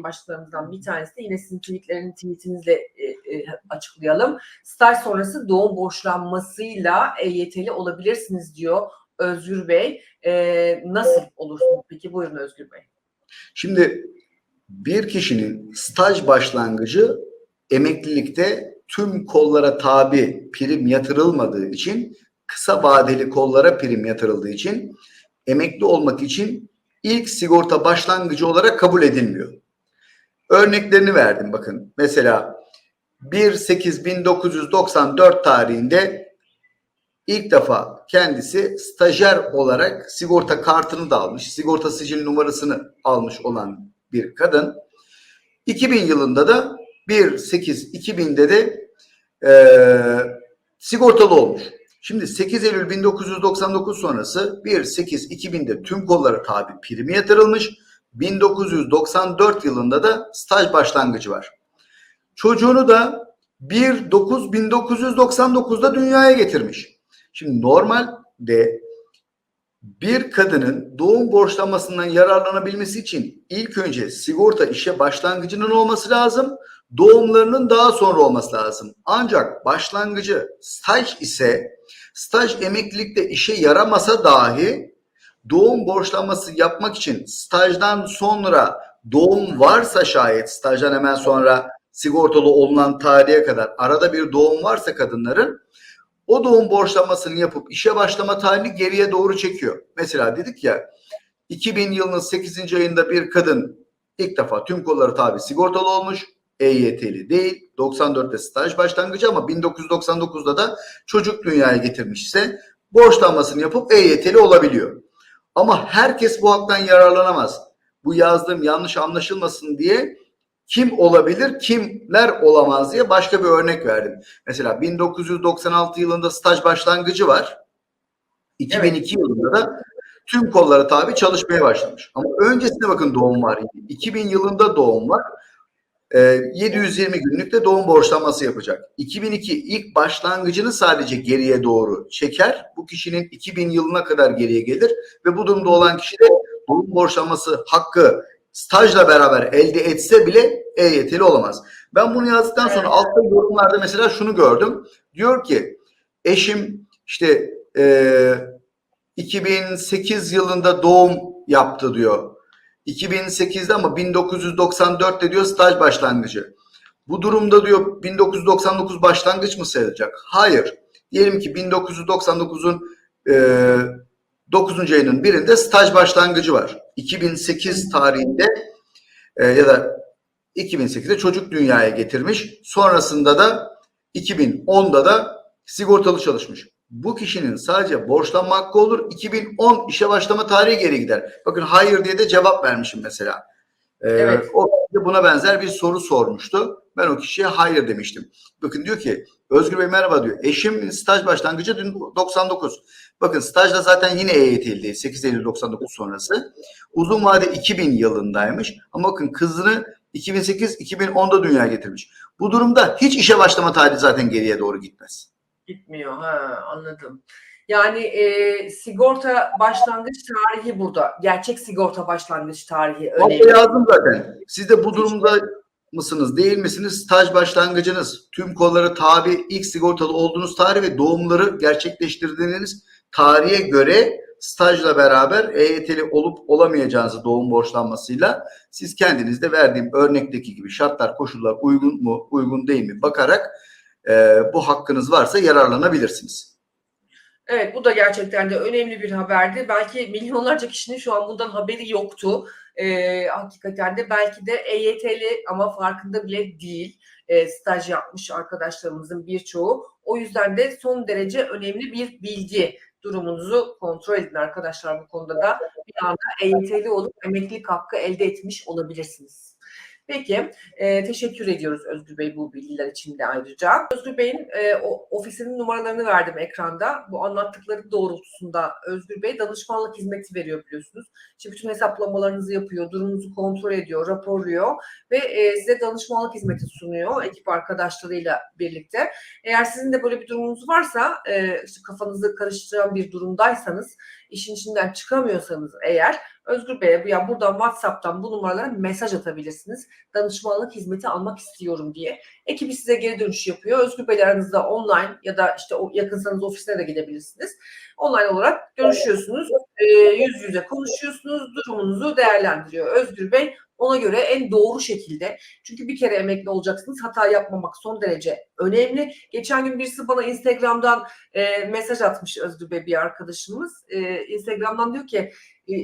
yayın başlıklarımızdan bir tanesi de yine sizin tweetlerini tweetinizle e, e, açıklayalım. Staj sonrası doğum borçlanmasıyla EYT'li olabilirsiniz diyor Özgür Bey. E, nasıl olursunuz peki? Buyurun Özgür Bey. Şimdi bir kişinin staj başlangıcı emeklilikte tüm kollara tabi prim yatırılmadığı için kısa vadeli kollara prim yatırıldığı için emekli olmak için ilk sigorta başlangıcı olarak kabul edilmiyor. Örneklerini verdim bakın. Mesela 1.8.1994 tarihinde ilk defa kendisi stajyer olarak sigorta kartını da almış, sigorta sicil numarasını almış olan bir kadın. 2000 yılında da 1.8.2000'de de e, sigortalı olmuş. Şimdi 8 Eylül 1999 sonrası 1.8.2000'de tüm kollara tabi primi yatırılmış. 1994 yılında da staj başlangıcı var. Çocuğunu da 1.9.1999'da dünyaya getirmiş. Şimdi normalde bir kadının doğum borçlanmasından yararlanabilmesi için ilk önce sigorta işe başlangıcının olması lazım. Doğumlarının daha sonra olması lazım. Ancak başlangıcı staj ise staj emeklilikte işe yaramasa dahi doğum borçlanması yapmak için stajdan sonra doğum varsa şayet stajdan hemen sonra sigortalı olunan tarihe kadar arada bir doğum varsa kadınların o doğum borçlanmasını yapıp işe başlama tarihini geriye doğru çekiyor. Mesela dedik ya 2000 yılının 8. ayında bir kadın ilk defa tüm kolları tabi sigortalı olmuş. EYT'li değil. 94'te staj başlangıcı ama 1999'da da çocuk dünyaya getirmişse borçlanmasını yapıp EYT'li olabiliyor. Ama herkes bu haktan yararlanamaz. Bu yazdığım yanlış anlaşılmasın diye kim olabilir, kimler olamaz diye başka bir örnek verdim. Mesela 1996 yılında staj başlangıcı var. 2002 evet. yılında da tüm kollara tabi çalışmaya başlamış. Ama öncesinde bakın doğum var. 2000 yılında doğum var. 720 günlük de doğum borçlanması yapacak. 2002 ilk başlangıcını sadece geriye doğru çeker. Bu kişinin 2000 yılına kadar geriye gelir ve bu durumda olan kişi de doğum borçlanması hakkı stajla beraber elde etse bile EYT'li olamaz. Ben bunu yazdıktan sonra altta yorumlarda mesela şunu gördüm. Diyor ki eşim işte e, 2008 yılında doğum yaptı diyor. 2008'de ama 1994'te diyor staj başlangıcı. Bu durumda diyor 1999 başlangıç mı sayılacak? Hayır. Diyelim ki 1999'un e, 9. ayının birinde staj başlangıcı var. 2008 tarihinde e, ya da 2008'de çocuk dünyaya getirmiş. Sonrasında da 2010'da da sigortalı çalışmış. Bu kişinin sadece borçlanma hakkı olur. 2010 işe başlama tarihi geri gider. Bakın hayır diye de cevap vermişim mesela. Ee, evet. O buna benzer bir soru sormuştu. Ben o kişiye hayır demiştim. Bakın diyor ki Özgür Bey merhaba diyor. Eşim staj başlangıcı 99. Bakın stajda zaten yine EYT'li değil. 8 Eylül 99 sonrası. Uzun vade 2000 yılındaymış. Ama bakın kızını 2008-2010'da dünyaya getirmiş. Bu durumda hiç işe başlama tarihi zaten geriye doğru gitmez. Gitmiyor. Ha anladım. Yani e, sigorta başlangıç tarihi burada. Gerçek sigorta başlangıç tarihi önemli. yazdım zaten. Siz de bu durumda mısınız değil misiniz? Staj başlangıcınız, tüm kolları tabi ilk sigortalı olduğunuz tarih ve doğumları gerçekleştirdiğiniz tarihe göre stajla beraber EYT'li olup olamayacağınızı doğum borçlanmasıyla siz kendiniz de verdiğim örnekteki gibi şartlar, koşullar uygun mu, uygun değil mi bakarak e, bu hakkınız varsa yararlanabilirsiniz. Evet bu da gerçekten de önemli bir haberdi. Belki milyonlarca kişinin şu an bundan haberi yoktu. Ee, hakikaten de belki de EYT'li ama farkında bile değil. E, staj yapmış arkadaşlarımızın birçoğu. O yüzden de son derece önemli bir bilgi durumunuzu kontrol edin arkadaşlar bu konuda da bir anda EYT'li olup emeklilik hakkı elde etmiş olabilirsiniz. Peki, e, teşekkür ediyoruz Özgür Bey bu bilgiler için de ayrıca. Özgür Bey'in e, ofisinin numaralarını verdim ekranda. Bu anlattıkları doğrultusunda Özgür Bey danışmanlık hizmeti veriyor biliyorsunuz. İşte bütün hesaplamalarınızı yapıyor, durumunuzu kontrol ediyor, raporluyor ve e, size danışmanlık hizmeti sunuyor ekip arkadaşlarıyla birlikte. Eğer sizin de böyle bir durumunuz varsa, e, işte kafanızı karıştıran bir durumdaysanız işin içinden çıkamıyorsanız eğer Özgür Bey'e ya buradan WhatsApp'tan bu numaralara mesaj atabilirsiniz. Danışmanlık hizmeti almak istiyorum diye. Ekibi size geri dönüş yapıyor. Özgür Bey'le aranızda online ya da işte yakınsanız ofisine de gidebilirsiniz. Online olarak görüşüyorsunuz. e, yüz yüze konuşuyorsunuz. Durumunuzu değerlendiriyor. Özgür Bey ona göre en doğru şekilde çünkü bir kere emekli olacaksınız. Hata yapmamak son derece önemli. Geçen gün birisi bana Instagram'dan e, mesaj atmış Özgür Bey bir arkadaşımız. E, Instagram'dan diyor ki e,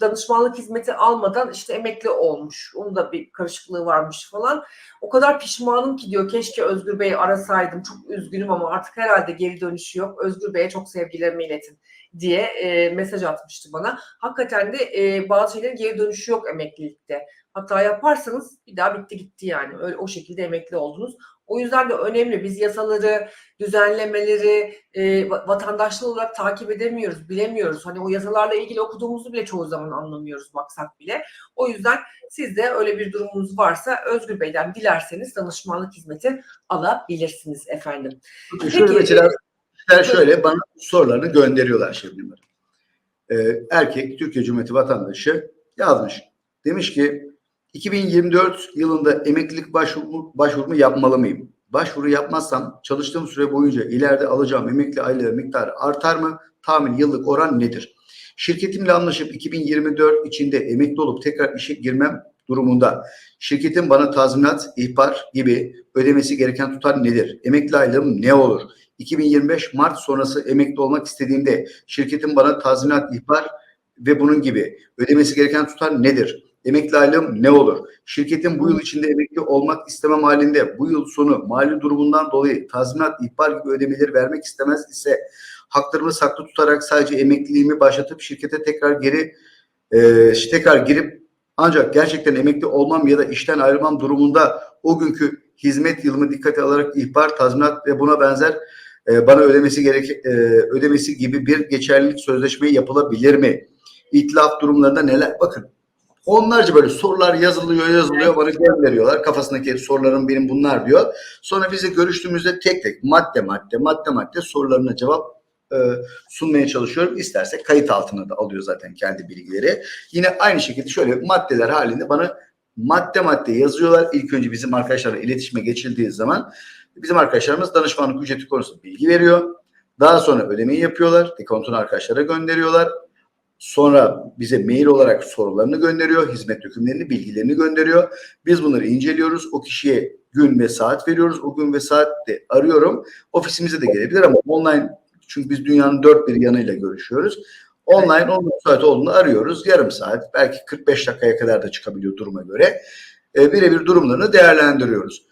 danışmanlık hizmeti almadan işte emekli olmuş. Onun da bir karışıklığı varmış falan. O kadar pişmanım ki diyor keşke Özgür Bey'i arasaydım. Çok üzgünüm ama artık herhalde geri dönüşü yok. Özgür Bey'e çok sevgilerimi iletin diye e, mesaj atmıştı bana. Hakikaten de e, bazı şeylerin geri dönüşü yok emeklilikte. Hata yaparsanız bir daha bitti gitti yani. Öyle o şekilde emekli oldunuz. O yüzden de önemli. Biz yasaları, düzenlemeleri e, va- vatandaşlı olarak takip edemiyoruz, bilemiyoruz. Hani o yasalarla ilgili okuduğumuzu bile çoğu zaman anlamıyoruz baksak bile. O yüzden siz de öyle bir durumunuz varsa Özgür Bey'den dilerseniz danışmanlık hizmeti alabilirsiniz efendim. Şöyle Peki, mesela kişiler şöyle bana sorularını gönderiyorlar şimdi. Ee, erkek Türkiye Cumhuriyeti vatandaşı yazmış. Demiş ki 2024 yılında emeklilik başvuru, başvurumu yapmalı mıyım? Başvuru yapmazsam çalıştığım süre boyunca ileride alacağım emekli aylığı miktarı artar mı? Tahmin yıllık oran nedir? Şirketimle anlaşıp 2024 içinde emekli olup tekrar işe girmem durumunda şirketin bana tazminat, ihbar gibi ödemesi gereken tutar nedir? Emekli aylığım ne olur? 2025 Mart sonrası emekli olmak istediğimde şirketin bana tazminat, ihbar ve bunun gibi ödemesi gereken tutar nedir? Emekli aylığım ne olur? Şirketin bu yıl içinde emekli olmak istemem halinde bu yıl sonu mali durumundan dolayı tazminat, ihbar gibi ödemeleri vermek istemez ise haklarımı saklı tutarak sadece emekliliğimi başlatıp şirkete tekrar geri e, tekrar girip ancak gerçekten emekli olmam ya da işten ayrılmam durumunda o günkü hizmet yılımı dikkate alarak ihbar, tazminat ve buna benzer e, bana ödemesi gerek e, ödemesi gibi bir geçerlilik sözleşme yapılabilir mi? İtilaf durumlarında neler? Bakın onlarca böyle sorular yazılıyor yazılıyor bana gönderiyorlar. Kafasındaki sorularım benim bunlar diyor. Sonra bize görüştüğümüzde tek tek madde madde madde madde sorularına cevap e, sunmaya çalışıyorum. İsterse kayıt altına da alıyor zaten kendi bilgileri. Yine aynı şekilde şöyle maddeler halinde bana madde madde yazıyorlar. İlk önce bizim arkadaşlarla iletişime geçildiği zaman bizim arkadaşlarımız danışmanlık ücreti konusunda bilgi veriyor. Daha sonra ödemeyi yapıyorlar. Dekontunu arkadaşlara gönderiyorlar. Sonra bize mail olarak sorularını gönderiyor. Hizmet dökümlerini, bilgilerini gönderiyor. Biz bunları inceliyoruz. O kişiye gün ve saat veriyoruz. O gün ve saatte arıyorum. Ofisimize de gelebilir ama online çünkü biz dünyanın dört bir yanıyla görüşüyoruz. Online onun müsait olduğunu arıyoruz. Yarım saat belki 45 dakikaya kadar da çıkabiliyor duruma göre. E, birebir durumlarını değerlendiriyoruz.